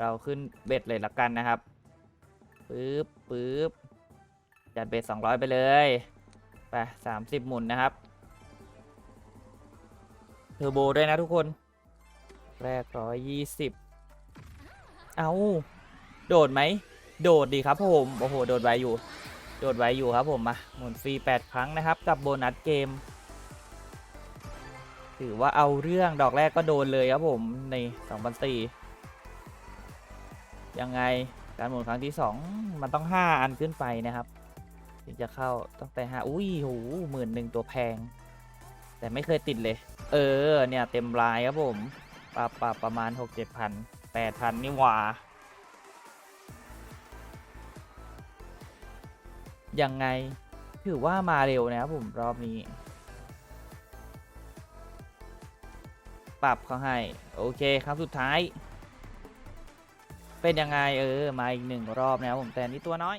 เราขึ้นเบ็ดเลยละกันนะครับปึ๊บปึ๊บจัดเบ็ดสองร้อยไปเลยไปสามสิบหมุนนะครับเทอร์โบด้วยนะทุกคน แรกร้อยยี่สิบเอาโดดไหม โดดดีครับผม โอ้โห โดดไวอยู่ โดดไวอยู่ครับผมมาหมุนฟรี8ครั้งนะครับ กับโบนัสเกม ถือว่าเอาเรื่องดอกแรกก็โดนเลยครับผม ใน2004 ยังไงการหมุนครั้งที่ 2 มันต้อง 5 อันขึ้นไปนะครับถึงจะเข้าตั้งแต่5อุ้ยโหหมื่นหนึ่งตัวแพง แต่ไม่เคยติดเลย เออ เนี่ย เต็มลายครับผมปรับปรับประมาณ6 7พัน8พันนี่หว่ายังไง ถือว่ามาเร็วนะครับผม รอบนี้ ปรับเขาให้ โอเค ครั้งสุดท้าย เป็นยังไงเออมาอีกหนึ่งรอบนะครับผมแต่อันนี่ตัวน้อย